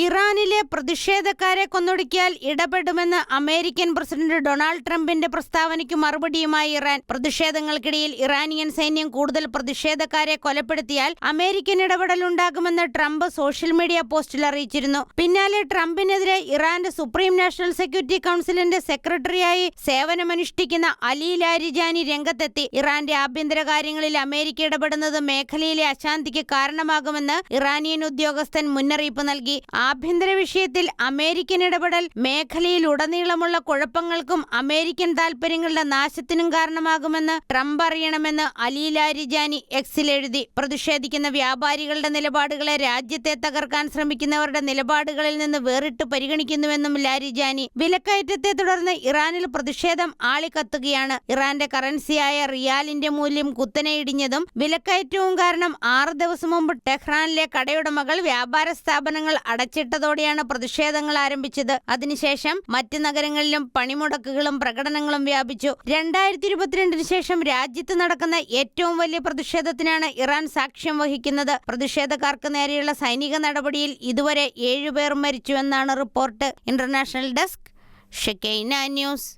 ഇറാനിലെ പ്രതിഷേധക്കാരെ കൊന്നൊടുക്കിയാൽ ഇടപെടുമെന്ന് അമേരിക്കൻ പ്രസിഡന്റ് ഡൊണാൾഡ് ട്രംപിന്റെ പ്രസ്താവനയ്ക്ക് മറുപടിയുമായി ഇറാൻ. പ്രതിഷേധങ്ങൾക്കിടയിൽ ഇറാനിയൻ സൈന്യം കൂടുതൽ പ്രതിഷേധക്കാരെ കൊലപ്പെടുത്തിയാൽ അമേരിക്കൻ ഇടപെടൽ ഉണ്ടാകുമെന്ന് ട്രംപ് സോഷ്യൽ മീഡിയ പോസ്റ്റിൽ അറിയിച്ചിരുന്നു. പിന്നാലെ ട്രംപിനെതിരെ ഇറാന്റെ സുപ്രീം നാഷണൽ സെക്യൂരിറ്റി കൗൺസിലിന്റെ സെക്രട്ടറിയായി സേവനമനുഷ്ഠിക്കുന്ന അലി ലാരിജാനി രംഗത്തെത്തി. ഇറാന്റെ ആഭ്യന്തര കാര്യങ്ങളിൽ അമേരിക്ക ഇടപെടുന്നത് മേഖലയിലെ അശാന്തിക്ക് കാരണമാകുമെന്ന് ഇറാനിയൻ ഉദ്യോഗസ്ഥൻ മുന്നറിയിപ്പ് നൽകി. ആഭ്യന്തര വിഷയത്തിൽ അമേരിക്കൻ ഇടപെടൽ മേഖലയിൽ ഉടനീളമുള്ള കുഴപ്പങ്ങൾക്കും അമേരിക്കൻ താൽപര്യങ്ങളുടെ നാശത്തിനും കാരണമാകുമെന്ന് ട്രംപ് അറിയണമെന്ന് അലി ലാരിജാനി എക്സിൽ എഴുതി. പ്രതിഷേധിക്കുന്ന വ്യാപാരികളുടെ നിലപാടുകളെ രാജ്യത്തെ തകർക്കാൻ ശ്രമിക്കുന്നവരുടെ നിലപാടുകളിൽ നിന്ന് വേറിട്ട് പരിഗണിക്കുന്നുവെന്നും ലാരിജാനി. വിലക്കയറ്റത്തെ തുടർന്ന് ഇറാനിൽ പ്രതിഷേധം ആളിക്കത്തുകയാണ്. ഇറാന്റെ കറൻസിയായ റിയാലിന്റെ മൂല്യം കുത്തനെ ഇടിഞ്ഞതും വിലക്കയറ്റവും കാരണം ആറ് ദിവസം മുമ്പ് ടെഹ്റാനിലെ കടയുടമകൾ വ്യാപാര സ്ഥാപനങ്ങൾ അടച്ചിട്ടതോടെയാണ് പ്രതിഷേധങ്ങൾ ആരംഭിച്ചത്. അതിനുശേഷം മറ്റ് നഗരങ്ങളിലും പണിമുടക്കുകളും പ്രകടനങ്ങളും വ്യാപിച്ചു. രണ്ടായിരത്തി ഇരുപത്തിരണ്ടിന് ശേഷം രാജ്യത്ത് നടക്കുന്ന ഏറ്റവും വലിയ പ്രതിഷേധത്തിനാണ് ഇറാൻ സാക്ഷ്യം വഹിക്കുന്നത്. പ്രതിഷേധക്കാർക്ക് നേരെയുള്ള സൈനിക നടപടിയിൽ ഇതുവരെ ഏഴുപേർ മരിച്ചുവെന്നാണ് report. International desk Shekinah news.